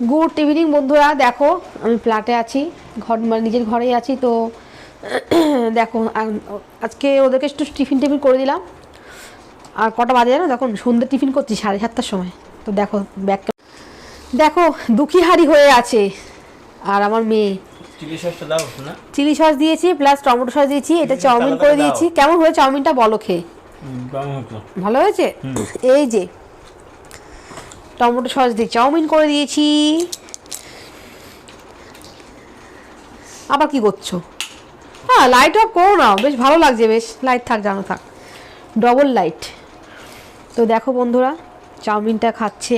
Good evening বন্ধুরা দেখো আমি ফ্ল্যাটে আছি ঘর মানে নিজের ঘরেই আছি তো দেখো আজকে ওদেরকে একটু টিফিন টিফিন করে দিলাম। আর কটা বাজে জানো? দেখুন সন্ধ্যে টিফিন করছি সাড়ে সাতটার সময়। তো দেখো ব্যাগ দেখো দুঃখী হাড়ি হয়ে আছে। আর আমার মেয়ে। চিলি সস দিয়েছি প্লাস টমেটো সস দিয়েছি এটা চাউমিন করে দিয়েছি। কেমন হয়েছে চাউমিনটা বলো খেয়ে? ভালো হয়েছে? এই যে টমেটো সস দিয়ে চাউমিন করে দিয়েছি। আবার কি করছ? হ্যাঁ লাইট অফ করো না, বেশ ভালো লাগছে, বেশ। লাইট থাক, জানো থাক। ডবল লাইট তো দেখো বন্ধুরা, চাউমিনটা খাচ্ছে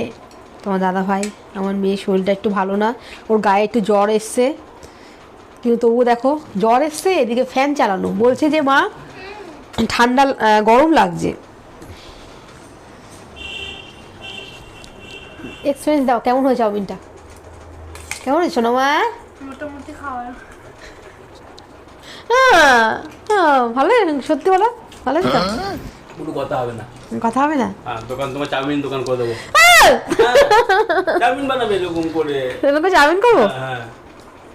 তোমার দাদা ভাই আমার মেয়ের শরীরটা একটু ভালো না, ওর গায়ে একটু জ্বর এসছে। কিন্তু তবুও দেখো, জ্বর এসছে, এদিকে ফ্যান চালানো। বলছে যে, মা, ঠান্ডা গরম লাগছে। এক্সপিরিয়েন্স দাও কেমন হয়েছে চাউমিনটা কেমন হয়েছে মোটামুটি হ্যাঁ হ্যাঁ ভালো সত্যি বলো ভালো হয়েছে তো? পুরো কথা হবে না। কথা হবে না? হ্যাঁ দোকান তোমার চাউমিন দোকান করে দেবো। হ্যাঁ, চাউমিন বানাবে এরকম করে। চাউমিন করব? হ্যাঁ, হ্যাঁ।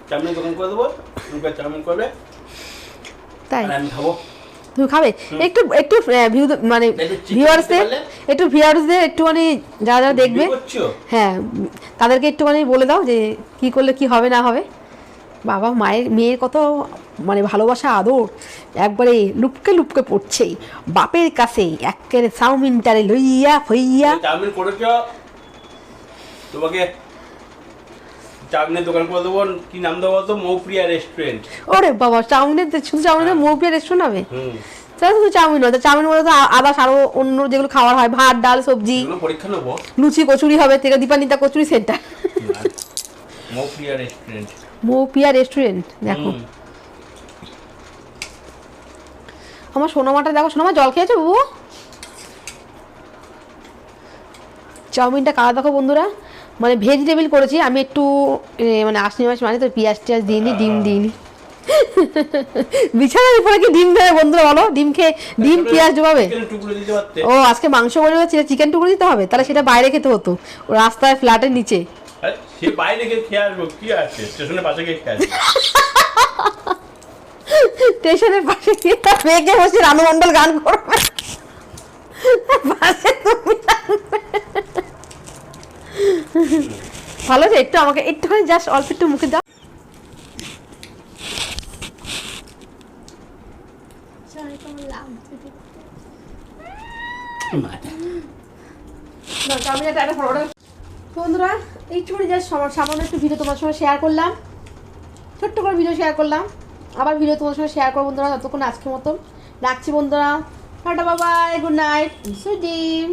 চাউমিন দোকান করে দেবো চাউমিন করবে। তাই? আমি খাব। তুমি খাবে? একটু একটু ভিউ মানে ভিউয়ার্সদের? একটু ভিউয়ার্সদের একটুখানি যারা যারা দেখবে। হ্যাঁ তাদেরকে একটুখানি বলে দাও যে কি করলে কি হবে না হবে। বাবা মায়ের মেয়ের কত মানে ভালোবাসা আদর। একবারে লুপকে লুপকে পড়ছেই। বাপের কাছে একেবারে চাউমিনটারে লইয়া ফইয়া। চাউমিন তোমাকে চাউমিনের দোকান করে দেবো কি নাম দেবো তো মৌপ্রিয়া রেস্টুরেন্ট। ওরে বাবা চাউমিনের শুধু চাউমিনের মৌপিয়া রেস্টুরেন্ট হবে তাহলে শুধু চাউমিন নয় চাউমিন বলে তো আদার্স আরও অন্য যেগুলো খাবার হয় ভাত ডাল সবজি। পরীক্ষা নেব। লুচি কচুরি হবে থেকে Dipanita kachori centre Moupriya restaurant. Moupiya restaurant দেখো। আমার সোনামাটা দেখো সোনামা জল খেয়েছো বাবু? চাউমিনটা কালা দেখো বন্ধুরা? মানে ভেজিটেবল করেছি আমি একটু মানে আশনি মাস মানে তো পেঁয়াজ টিয়াজ দিইনি ডিম দিইনি। বিছানার উপরে কি ডিম দেবে বন্ধুরা বলো? ডিম খেয়ে ডিম পেঁয়াজ ডুবাবে ও আজকে মাংস বলে হচ্ছে চিকেন টুকরো দিতে হবে? তাহলে সেটা বাইরে খেতে হতো ও রাস্তায় ফ্ল্যাটের নিচে। সে বাইরে গিয়ে খেয়ে আসব কি আছে? স্টেশনের পাশে গিয়ে খেয়ে আসব। স্টেশনের পাশে গিয়ে তার মেয়েকে বসে রানু মণ্ডল গান করবে। পাশে তুমি। ভালো একটু আমাকে, একটুখানি জাস্ট অল্প একটু মুখে দাও। বন্ধুরা জাস্ট সামান্য একটু তোমার সঙ্গে শেয়ার করলাম। ছোট্ট করে ভিডিও শেয়ার করলাম। আবার ভিডিও তোমার সঙ্গে শেয়ার করো বন্ধুরা, ততক্ষণ আজকের মতন। রাখছি বন্ধুরা। বাবাই গুড নাইট সুজিম